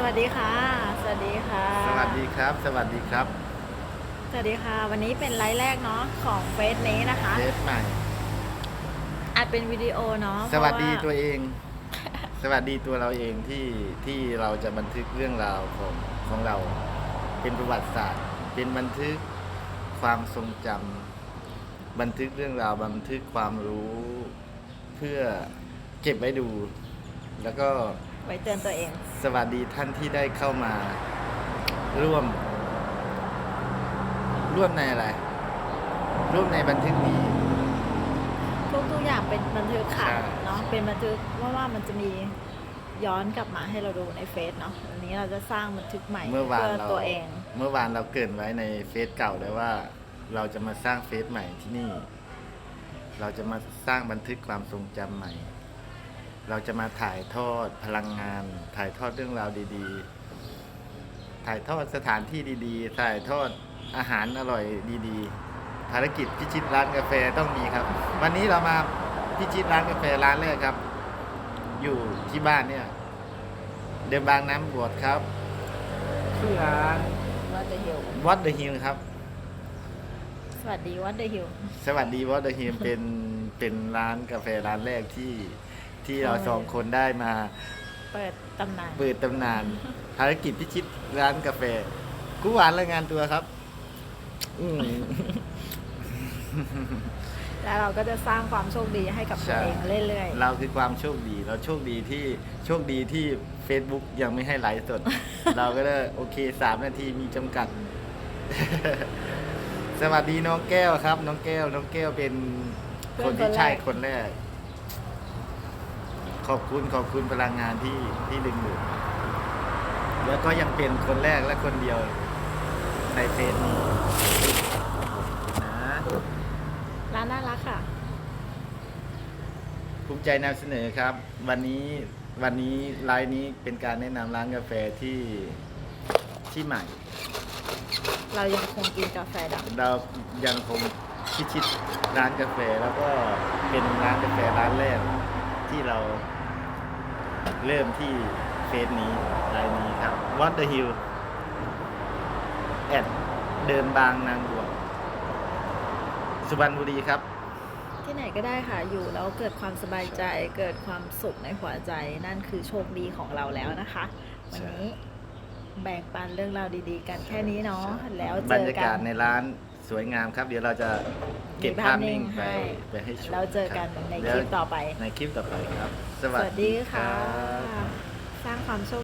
สวัสดีค่ะ สวัสดีค่ะ สวัสดีครับ สวัสดีครับ สวัสดีค่ะ วันนี้เป็นไลฟ์แรกเนาะของเฟซนี้นะคะเทปใหม่อาจเป็นวิดีโอเนาะสวัสดีเพตัวราะาเอง สวัสดีตัวเราเองที่ที่เราจะบันทึกเรื่องราวของของเรา เป็นประวัติศาสตร์ เป็นบันทึกความทรงจำบันทึกเรื่องราวบันทึกความรู้ เพื่อเก็บไว้ดู แล้วก็ ไว้เตือนตัวเอง สวัสดีท่านที่ได้เข้ามาร่วม ร่วมในอะไร ร่วมในบันทึกนี้ ทุกทุกอย่างเป็นบันทึกค่ะใช่ เนาะเป็นบันทึกว่าว่ามันจะมีย้อนกลับมาให้เราดูในเฟซเนาะวันนี้เราจะสร้างบันทึกใหม่เมื่อวานพื่เราตัวเอง เมื่อวานเราเกรินไว้ในเฟซเก่าแล้วว่า เราจะมาสร้างเฟซใหม่ที่นี่ เราจะมาสร้างบันทึกความทรงจำใหม่ เราจะมาถ่ายทอดพลังงาน ถ่ายทอดเรื่องราวดีๆ ถ่ายทอดสถานที่ดีๆ ถ่ายทอดอาหารอร่อยดีๆ ภารกิจพิชิตร้านกาแฟต้องมีครับ วันนี้เรามาพิชิตร้านกาแฟร้านแรกครับ อยู่ที่บ้านเนี่ย เดิมบางน้ำบวชครับชื่อร้าน วัดเดอะฮิลวัดเดอะฮิลครับ สวัสดีวัดเดอะฮิล สวัสดีวัดเดอะฮิลเป็นเป็นร้านกาแฟร้านแรกที่ ที่เราใช่สองคนได้มาเปิดตำนานเปิดตำนาน ภารกิจพิชิตร้านกาแฟกูหวานรายงานตัวครับอืม แล้วเราก็จะสร้างความโชคดีให้กับตัวใช่เองเรื่อยเราคือความโชคดี เราโชคดีที่โชคดีที่ Facebook ยังไม่ให้ไลฟ์สด เราก็ได้โอเคสามนาทีมีจำกัด สวัสดีน้องแก้วครับ น้องแก้ว น้องแก้วเป็นคนที่ใช่คนแรก ขอบคุณขอบคุณพลังงานที่ที่ดึงดูดแล้วก็ยังเป็นคนแรกและคนเดียวในเฟซนี้นะๆร้านน่ารักค่ะภูมิใจนำเสนอครับ วันนี้วันนี้ไลน์นี้เป็นการแนะนำร้านกาแฟที่ที่ใหม่ เรายังคงกินกาแฟดเรายังคงพิชิตร้านกาแฟแล้วก็เป็นร้านกาแฟร้านแรกที่เรา เริ่มที่เฟสนี้รายนี้ครับ What the Hill แอดเดินบางนางบวชสุพรรณบุรีครับำที่ไหนก็ได้ค่ะอยู่แล้วเกิดความสบายใจเกิดความสุขในหัวใจนั่นคือโชคดีของเราแล้วนะคะ วันนี้แบ่งปันเรื่องราวดีๆ กันแค่นี้เนาะแล้วเจบรอรยากักาศนในร้าน สวยงามครับ เดี๋ยวเราจะเก็บมีภาภาพพนิ่นิ่งงไปให้ไปให้ชมแล้วเจอกันรับในเดี๋คยวลิปต่อไป ในคลิปต่อไปครับ สวัสดีค่ะรับสร้างความโชค